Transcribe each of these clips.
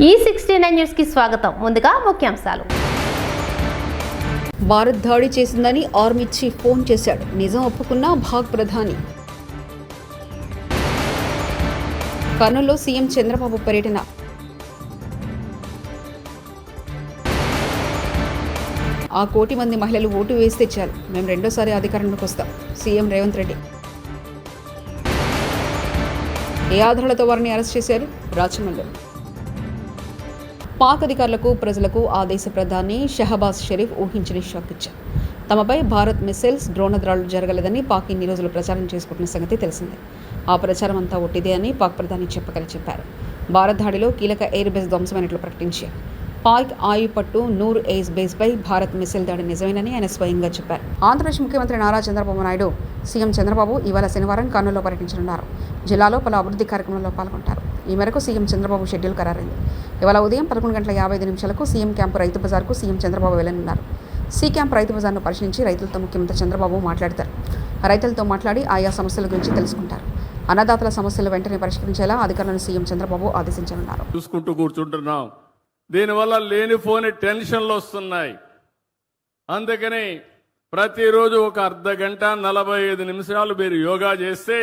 ఈ sixty nine న్యూస్కి స్వాగతం. ముందుగా ముఖ్యాంశాలు. భారత్ దాడి చేసిందని ఆర్మీ చీఫ్ ఫోన్ చేశాడు. నిజం ఒప్పుకున్న భాగ్ ప్రధాని. కర్నూలులో సీఎం చంద్రబాబు పర్యటన. ఆ కోటి మంది మహిళలు ఓటు వేస్తే చాలు మేము రెండోసారి అధికారంలోకి వస్తాం. సీఎం రేవంత్ రెడ్డి. ఏ ఆధారాలతో వారిని అరెస్ట్ చేశారు? రాచమల్లు. పాక్ అధికారులకు ప్రజలకు ఆ దేశ ప్రధాని షహబాజ్ షరీఫ్ ఊహించని షాక్ ఇచ్చారు. తమపై భారత్ మిసైల్స్ డ్రోన్ దాడులు జరగలేదని పాక్ ఇన్ని రోజులు ప్రచారం చేసుకుంటున్న సంగతి తెలిసిందే. ఆ ప్రచారం అంతా ఒట్టిదే అని పాక్ ప్రధాని చెప్పగల చెప్పారు. భారత్ దాడిలో కీలక ఎయిర్ బేస్ ధ్వంసమైనట్లు ప్రకటించారు. పాక్ ఆయుపట్టు నూర్ ఎయిస్ బేస్పై భారత్ మిసైల్ దాడి నిజమేనని ఆయన స్వయంగా చెప్పారు. ఆంధ్రప్రదేశ్ ముఖ్యమంత్రి నారా చంద్రబాబు నాయుడు సీఎం చంద్రబాబు ఇవాళ శనివారం కర్నూలులో పర్యటించనున్నారు. జిల్లాలో పలు అభివృద్ధి కార్యక్రమంలో పాల్గొంటారు. ఈ మేరకు సీఎం చంద్రబాబు షెడ్యూల్ ఖరారైంది. ఇవాళ ఉదయం పదకొండు గంటల యాభై ఐదు నిమిషాలకు సీఎం క్యాంపు రైతు బజార్కు సీఎం చంద్రబాబు వెళ్ళనున్నారు సీ క్యాంప్ రైతు బజార్ను పరిశీలించి రైతులతో ముఖ్యమంత్రి చంద్రబాబు మాట్లాడతారు. రైతులతో మాట్లాడి ఆయా సమస్యల గురించి తెలుసుకుంటారు. అన్నదాతల సమస్యలు వెంటనే పరిష్కరించేలా అధికారులను సీఎం చంద్రబాబు ఆదేశించనున్నారు. చూసుకుంటూ కూర్చుంటున్నాం. దీనివల్ల లేనిపోని టెన్షన్లు వస్తున్నాయి. అందుకని ప్రతిరోజు ఒక అర్ధ గంట నలభై ఐదు నిమిషాలు మీరు యోగా చేస్తే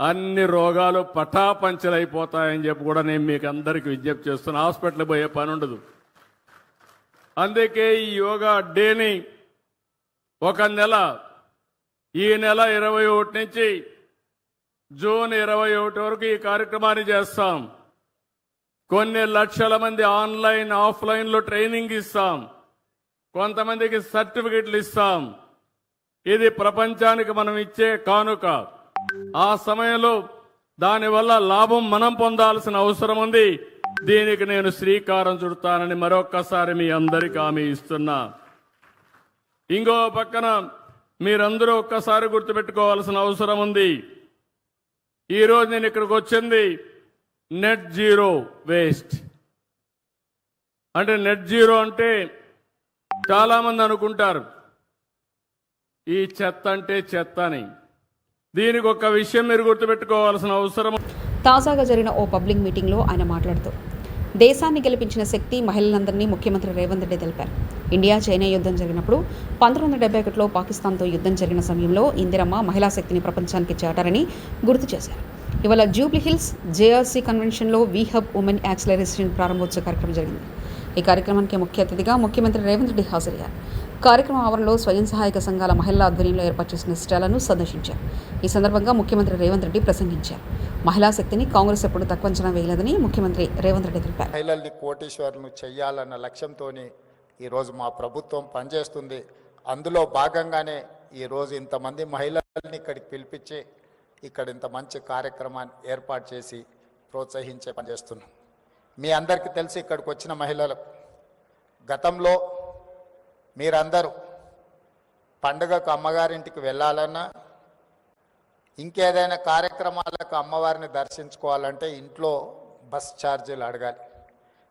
అన్ని రోగాలు పటాపంచలైపోతాయని చెప్పి కూడా నేను మీకు అందరికీ విజ్ఞప్తి చేస్తున్నా. హాస్పిటల్ పోయే పని ఉండదు. అందుకే ఈ యోగా డేని ఒక నెల ఈ నెల ఇరవై ఒకటి నుంచి జూన్ ఇరవై ఒకటి వరకు ఈ కార్యక్రమాన్ని చేస్తాం. కొన్ని లక్షల మంది ఆన్లైన్ ఆఫ్లైన్లో ట్రైనింగ్ ఇస్తాం. కొంతమందికి సర్టిఫికెట్లు ఇస్తాం. ఇది ప్రపంచానికి మనం ఇచ్చే కానుక. ఆ సమయంలో దానివల్ల లాభం మనం పొందాల్సిన అవసరం ఉంది. దీనికి నేను శ్రీకారం చుడతానని మరొక్కసారి మీ అందరికీ హామీ ఇస్తున్నా. ఇంకో పక్కన మీరందరూ ఒక్కసారి గుర్తుపెట్టుకోవాల్సిన అవసరం ఉంది. ఈరోజు నేను ఇక్కడికి వచ్చింది నెట్ జీరో వేస్ట్ అంటే నెట్ జీరో అంటే చాలామంది అనుకుంటారు ఈ చెత్త అంటే చెత్త అని దీనికి ఒక విషయం మీరు గుర్తుపెట్టుకోవాల్సిన అవసరం. తాజాగా జరిగిన ఓ పబ్లిక్ మీటింగ్లో ఆయన మాట్లాడుతూ దేశాన్ని గెలిపించిన శక్తి మహిళలందరినీ ముఖ్యమంత్రి రేవంత్ రెడ్డి తెలిపారు. ఇండియా చైనా యుద్ధం జరిగినప్పుడు పంతొమ్మిది వందల డెబ్బై ఒకటిలో పాకిస్తాన్తో యుద్ధం జరిగిన సమయంలో ఇందిరమ్మ మహిళా శక్తిని ప్రపంచానికి చాటారని గుర్తు చేశారు. ఇవాళ జూబ్లీ హిల్స్ జేఆర్సీ కన్వెన్షన్లో వీ హబ్ ఉమెన్ యాక్సిలరేషన్ ప్రారంభోత్సవ కార్యక్రమం జరిగింది. ఈ కార్యక్రమానికి ముఖ్య అతిథిగా ముఖ్యమంత్రి రేవంత్ రెడ్డి హాజరయ్యారు. కార్యక్రమం ఆవరణలో స్వయం సహాయక సంఘాల మహిళల ఆధ్వర్యంలో ఏర్పాటు చేసిన స్టాలను సందర్శించారు. ఈ సందర్భంగా ముఖ్యమంత్రి రేవంత్ రెడ్డి ప్రసంగించారు. మహిళా శక్తిని కాంగ్రెస్ ఎప్పుడు తక్కువ అంచనా వేయలేదని ముఖ్యమంత్రి రేవంత్ రెడ్డి తెలిపారు. మహిళల్ని కోటీశ్వరులను చెయ్యాలన్న లక్ష్యంతోనే ఈరోజు మా ప్రభుత్వం పనిచేస్తుంది. అందులో భాగంగానే ఈరోజు ఇంతమంది మహిళల్ని ఇక్కడికి పిలిపించి ఇక్కడ ఇంత మంచి కార్యక్రమాన్ని ఏర్పాటు చేసి ప్రోత్సహించే పనిచేస్తున్నాం మీ అందరికీ తెలిసి ఇక్కడికి వచ్చిన మహిళలు గతంలో మీరందరూ పండుగకు అమ్మగారింటికి వెళ్ళాలన్నా ఇంకేదైనా కార్యక్రమాలకు అమ్మవారిని దర్శించుకోవాలంటే ఇంట్లో బస్ ఛార్జీలు అడగాలి.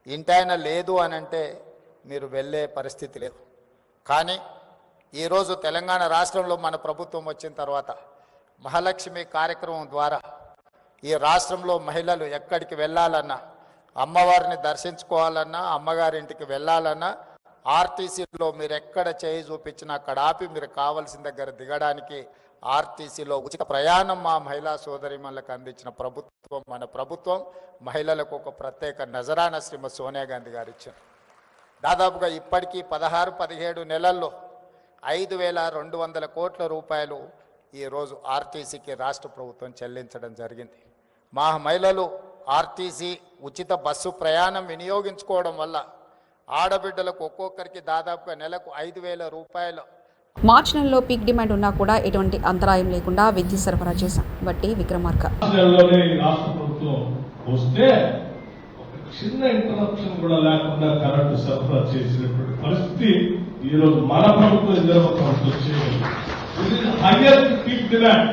ఇంటైనా లేదు అని అంటే మీరు వెళ్ళే పరిస్థితి లేదు. కానీ ఈరోజు తెలంగాణ రాష్ట్రంలో మన ప్రభుత్వం వచ్చిన తర్వాత మహాలక్ష్మి కార్యక్రమం ద్వారా ఈ రాష్ట్రంలో మహిళలు ఎక్కడికి వెళ్ళాలన్నా అమ్మవారిని దర్శించుకోవాలన్నా అమ్మగారింటికి వెళ్ళాలన్నా ఆర్టీసీలో మీరు ఎక్కడ చేయి చూపించినా అక్కడ ఆపి మీరు కావలసిన దగ్గర దిగడానికి ఆర్టీసీలో ఉచిత ప్రయాణం మా మహిళా సోదరిమణులకు అందించిన ప్రభుత్వం మన ప్రభుత్వం మహిళలకు ఒక ప్రత్యేక నజరాన శ్రీమతి సోనియా గాంధీ గారు ఇచ్చారు. దాదాపుగా ఇప్పటికీ పదహారు పదిహేడు నెలల్లో ఐదు వేల రెండు వందల కోట్ల రూపాయలు ఈరోజు ఆర్టీసీకి రాష్ట్ర ప్రభుత్వం చెల్లించడం జరిగింది. మా మహిళలు ఆర్టీసీ ఉచిత బస్సు ప్రయాణం వినియోగించుకోవడం వల్ల ఆడబిడ్డలకు ఒక్కొక్కరికి దాదాపుగా నెలకు ఐదు వేల రూపాయలు. మార్చి నెలలో పీక్ డిమాండ్ ఉన్నా కూడా ఎటువంటి అంతరాయం లేకుండా విద్యుత్ సరఫరా చేశాం. బట్టి విక్రమార్క. వస్తే చిన్న ఇంటరప్షన్ కూడా లేకుండా కరెంటు సరఫరా చేసినటువంటి పరిస్థితి ఈ రోజు మన ప్రభుత్వం ఇందిరమ్మ ప్రభుత్వం చేయగలిగింది ఇది హైయెస్ట్ పీక్ డిమాండ్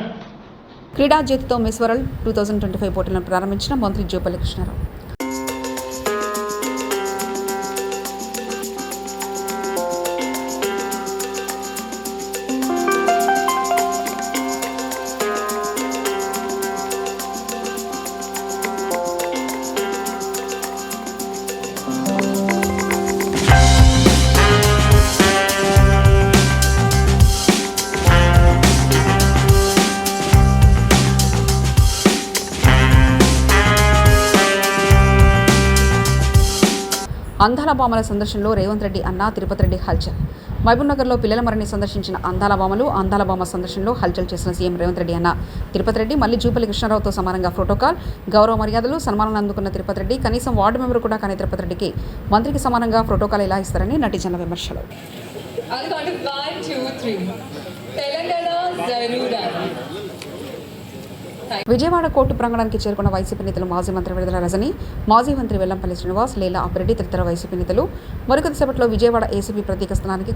క్రీడా జ్యోతితో Miss World two thousand twenty five పోటీలను ప్రారంభించిన మంత్రి జోపల్లి కృష్ణారావు. అందాల భామల సందర్శనలో రేవంత్ రెడ్డి అన్న తిరుపతి రెడ్డి హల్చల్. మహబూబ్నగర్లో పిల్లల మరణి సందర్శించిన అందాల భామలు అందాల భామ సందర్శనలో హల్చల్ చేసిన సీఎం రేవంత్ రెడ్డి అన్న తిరుపతి రెడ్డి మళ్ళీ జూపల్లి కృష్ణారావుతో సమానంగా ప్రోటోకాల్ గౌరవ మర్యాదలు సన్మానాలు అందుకున్న తిరుపతి రెడ్డి కనీసం వార్డు మెంబర్ కూడా కానీ తిరుపతి రెడ్డికి మంత్రికి సమానంగా ప్రోటోకాల్ ఎలా ఇస్తారని నటిజన విమర్శలు. I'll విజయవాడ కోర్టు ప్రాంగణానికి చేరుకున్న వైసీపీ నేతలు మాజీ మంత్రి విడుదల రజని మాజీ మంత్రి వెల్లంపల్లి శ్రీనివాస్ లీలా అప్పిరెడ్డి తదితర వైసీపీ నేతలు మరికొద్దిసేపట్లో విజయవాడ ఏసీపీ ప్రత్యేక స్థానానికి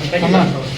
Krishnamohan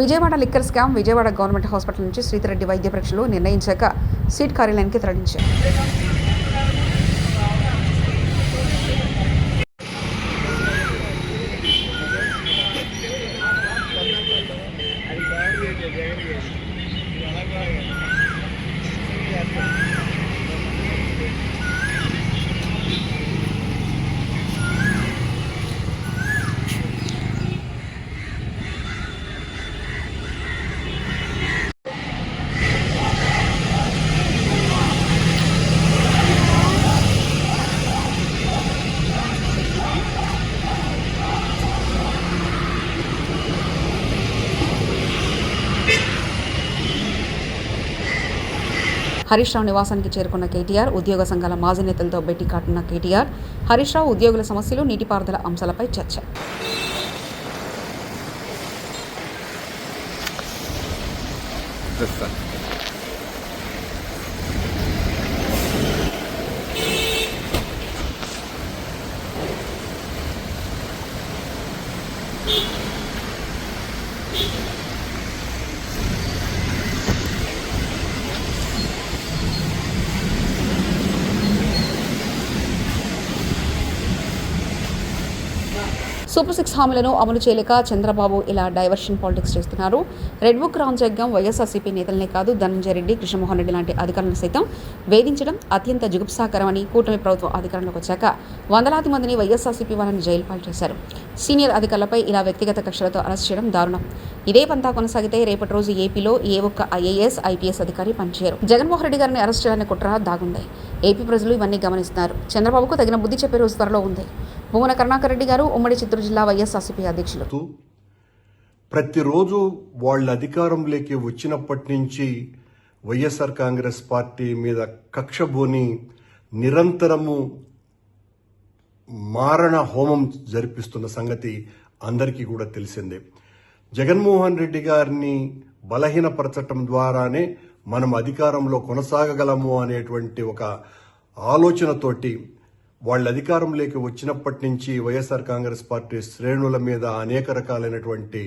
Vijayawada liquor scam Vijayawada government hospital నుంచి శ్రీధరెడ్డి వైద్య పరీక్షలు నిర్ణయించాక సీట్ కార్యాలయానికి తరలించారు. హరీష్ రావు నివాసానికి చేరుకున్న కేటీఆర్ ఉద్యోగ సంఘాల మాజీ నేతలతో భేటీ కాటున్న కేటీఆర్. హరీష్ రావు ఉద్యోగుల సమస్యలు నీటిపారుదల అంశాలపై చర్చ. సూపర్ సిక్స్ హామీలను అమలు చేయలేక చంద్రబాబు ఇలా డైవర్షన్ పాలిటిక్స్ చేస్తున్నారు. రెడ్ బుక్ జగ్గం వైఎస్ఆర్సీపీ నేతలనే కాదు ధనంజయ రెడ్డి కృష్ణమోహన్ రెడ్డి లాంటి అధికారులను సైతం వేధించడం అత్యంత జుగుప్సాకరమని కూటమి ప్రభుత్వం అధికారంలోకి వచ్చాక వందలాది మందిని వైఎస్ఆర్సీపీ వాళ్ళని జైలు పాలు చేశారు. సీనియర్ అధికారులపై ఇలా వ్యక్తిగత కక్షలతో అరెస్ట్ చేయడం దారుణం. ఇదే పంతా కొనసాగితే రేపటి రోజు ఏపీలో ఏ ఒక్క ఐఏఎస్ ఐపీఎస్ అధికారి పనిచేయరు. జగన్మోహన్ రెడ్డి గారిని అరెస్ట్ చేయాలని కుట్ర దాగుంది. ఏపీ ప్రజలు ఇవన్నీ గమనిస్తున్నారు. చంద్రబాబుకు తగిన బుద్ధి చెప్పే రోజు త్వరలో ఉంది. భువన కరుణాకర్ రెడ్డి గారు ఉమ్మడి చిత్తూరు జిల్లా వైఎస్ఆర్సీపీ అధ్యక్షులు. ప్రతిరోజు వాళ్ళ అధికారంలోకి వచ్చినప్పటి నుంచి వైఎస్ఆర్ కాంగ్రెస్ పార్టీ మీద కక్షబోని నిరంతరము మారణ హోమం జరిపిస్తున్న సంగతి అందరికీ కూడా తెలిసిందే. జగన్మోహన్ రెడ్డి గారిని బలహీనపరచటం ద్వారానే మనం అధికారంలో కొనసాగగలము అనేటువంటి ఒక ఆలోచనతోటి వాళ్ళ అధికారంలోకి వచ్చినప్పటి నుంచి వైఎస్ఆర్ కాంగ్రెస్ పార్టీ శ్రేణుల మీద అనేక రకాలైనటువంటి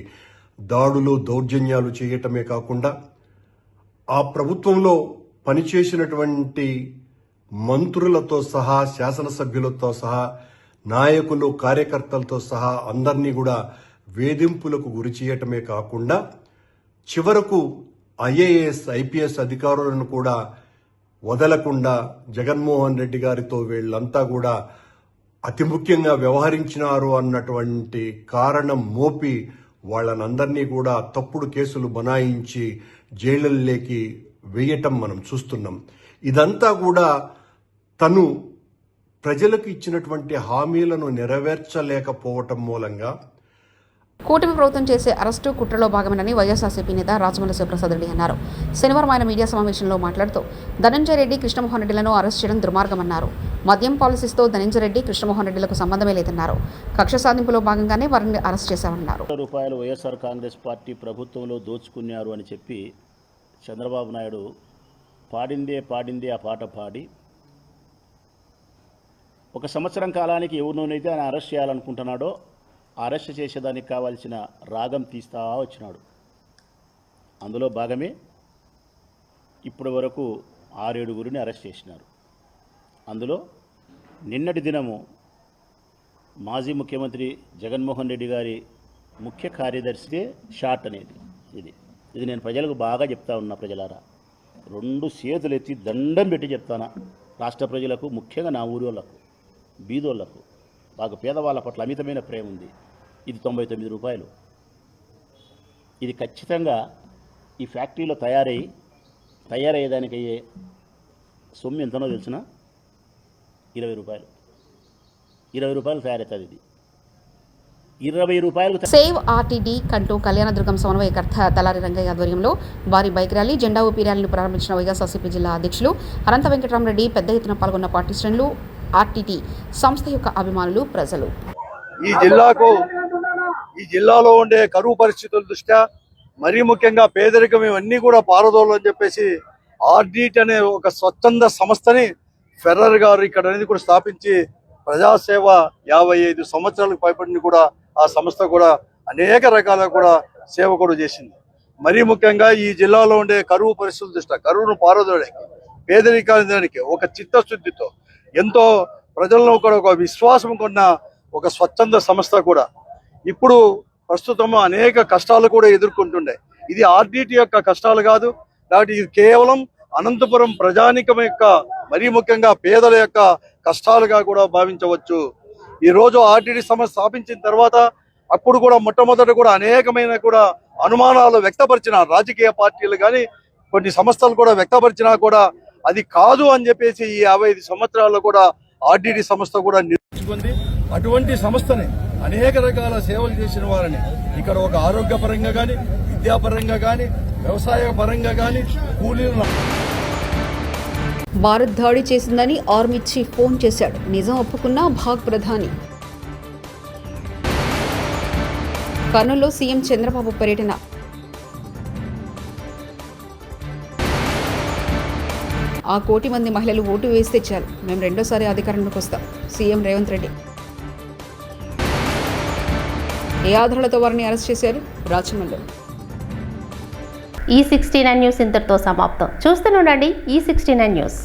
దాడులు దౌర్జన్యాలు చేయటమే కాకుండా ఆ ప్రభుత్వంలో పనిచేసినటువంటి మంత్రులతో సహా శాసనసభ్యులతో సహా నాయకులు కార్యకర్తలతో సహా అందరినీ కూడా వేధింపులకు గురి చేయటమే కాకుండా చివరకు ఐఏఎస్ ఐపీఎస్ అధికారులను కూడా వదలకుండా జగన్మోహన్ రెడ్డి గారితో వీళ్ళంతా కూడా అతి ముఖ్యంగా వ్యవహరించినారు అన్నటువంటి కారణం మోపి వాళ్ళనందరినీ కూడా తప్పుడు కేసులు బనాయించి జైళ్ళల్లోకి వేయటం మనం చూస్తున్నాం. ఇదంతా కూడా తను ప్రజలకు ఇచ్చినటువంటి హామీలను నెరవేర్చలేకపోవటం మూలంగా కూటమి ప్రభుత్వం చేసే అరెస్టు కుట్రలో భాగమేనని వైఎస్ఆర్సీపీ నేత రాజమౌళి శివప్రసాద్ రెడ్డి అన్నారు. శనివారం ఆయన మీడియా సమావేశంలో మాట్లాడుతూ ధనంజయ రెడ్డి కృష్ణమోహన్ రెడ్డిలను అరెస్ట్ చేయడం దుర్మార్గమన్నారు. మద్యం పాలసీస్తో ధనంజయ రెడ్డి కృష్ణమోహన్ రెడ్డిలకు సంబంధమే లేదన్నారు. కక్ష సాధింపులో భాగంగానే వారిని అరెస్ట్ చేశామన్నారు. రూపాయలు వైఎస్ఆర్ కాంగ్రెస్ పార్టీ ప్రభుత్వంలో దోచుకున్నారు అని చెప్పి చంద్రబాబు నాయుడు పాడిందే పాడిందే ఆ పాట పాడి ఒక సంవత్సరం కాలానికి ఎవరినైతే ఆయన అరెస్ట్ చేయాలనుకుంటున్నాడో అరెస్ట్ చేసేదానికి కావాల్సిన రాగం తీస్తా వచ్చినాడు. అందులో భాగమే ఇప్పటి వరకు ఆరేడుగురిని అరెస్ట్ చేసినారు. అందులో నిన్నటి దినము మాజీ ముఖ్యమంత్రి జగన్మోహన్ రెడ్డి గారి ముఖ్య కార్యదర్శికే షాట్ అనేది ఇది. ఇది నేను ప్రజలకు బాగా చెప్తా ఉన్నా ప్రజలారా. రెండు చేతులు ఎత్తి దండం పెట్టి చెప్తానా రాష్ట్ర ప్రజలకు ముఖ్యంగా నా ఊరి వాళ్ళకు బీదోళ్ళకు బాగా పేదవాళ్ళ పట్ల అమితమైన ప్రేమ ఉంది. ఇది తొంభై తొమ్మిది రూపాయలు. ఇది ఖచ్చితంగా ఈ ఫ్యాక్టరీలో తయారై తయారయ్యేదానికి అయ్యే సొమ్ము ఎంతనో తెలిసిన ఇరవై రూపాయలు. ఇరవై రూపాయలు తయారవుతుంది ఇది. ఇరవై రూపాయలకు సేవ్ ఆర్టీడీ కంటూ కళ్యాణదుర్గం సమన్వయకర్త తలారి రంగయ్య ఆధ్వర్యంలో భారీ బైక్ ర్యాలీ జెండా ఊపి ర్యాలీని ప్రారంభించిన వైఎస్ఆర్సీపీ జిల్లా అధ్యక్షులు అనంత వెంకటరామరెడ్డి పెద్ద ఎత్తున పాల్గొన్న పార్టీ శ్రేణులు ఆర్టీటీ సంస్థ యొక్క అభిమానులు ప్రజలు. ఈ జిల్లాకు ఈ జిల్లాలో ఉండే కరువు పరిస్థితుల దృష్ట్యా మరీ ముఖ్యంగా పేదరికం ఇవన్నీ కూడా పారదోలని చెప్పేసి ఆర్డిట్ అనే ఒక స్వచ్ఛంద సంస్థని ఫెర్రర్ గారు ఇక్కడ అనేది కూడా స్థాపించి ప్రజాసేవ యాభై ఐదు సంవత్సరాలకు పైబడిన కూడా ఆ సంస్థ కూడా అనేక రకాల కూడా సేవ కూడా చేసింది. మరీ ముఖ్యంగా ఈ జిల్లాలో ఉండే కరువు పరిస్థితుల దృష్ట్యా కరువును పారదోడానికి పేదరికానికి ఒక చిత్తశుద్ధితో ఎంతో ప్రజలను కూడా ఒక విశ్వాసం కొన్న ఒక స్వచ్ఛంద సంస్థ కూడా ఇప్పుడు ప్రస్తుతం అనేక కష్టాలు కూడా ఎదుర్కొంటుండే. ఇది ఆర్డిటి యొక్క కష్టాలు కాదు కాబట్టి ఇది కేవలం అనంతపురం ప్రజానికం యొక్క మరీ ముఖ్యంగా పేదల యొక్క కష్టాలుగా కూడా భావించవచ్చు. ఈ రోజు ఆర్డిటి సంస్థ స్థాపించిన తర్వాత అప్పుడు కూడా మొట్టమొదట కూడా అనేకమైన కూడా అనుమానాలు వ్యక్తపరిచిన రాజకీయ పార్టీలు కానీ కొన్ని సంస్థలు కూడా వ్యక్తపరిచినా కూడా అది కాదు అని చెప్పేసి ఈ యాభై ఐదు సంవత్సరాల్లో కూడా ఆర్డిటి సంస్థ కూడా నిర్మించుకుంది అటువంటి సంస్థని అనేక రకాల సేవలు చేసిన వారిని. ఇక్కడ ఒక ఆరోగ్యపరంగా కానీ విద్యాపరంగా కానీ వ్యవసాయ పరంగా కానీ కూలీలు భారత్ దాడి చేసిందని ఆర్మీ చీఫ్ ఫోన్ చేశాడు. నిజం ఒప్పుకున్న భాగ్ ప్రధాని. కర్నూలులో సీఎం చంద్రబాబు పర్యటన. ఆ కోటి మంది మహిళలు ఓటు వేస్తే చాలు మేము రెండోసారి అధికారంలోకి వస్తాం. సీఎం రేవంత్ రెడ్డి. ఏ ఆధారాలతో వారిని అరెస్ట్ చేశారు రాచమల్లు ఈ సిక్స్టీ నైన్ న్యూస్ ఇంతటితో సమాప్తం. చూస్తూనే ఉండండి ఈ సిక్స్టీ నైన్ న్యూస్.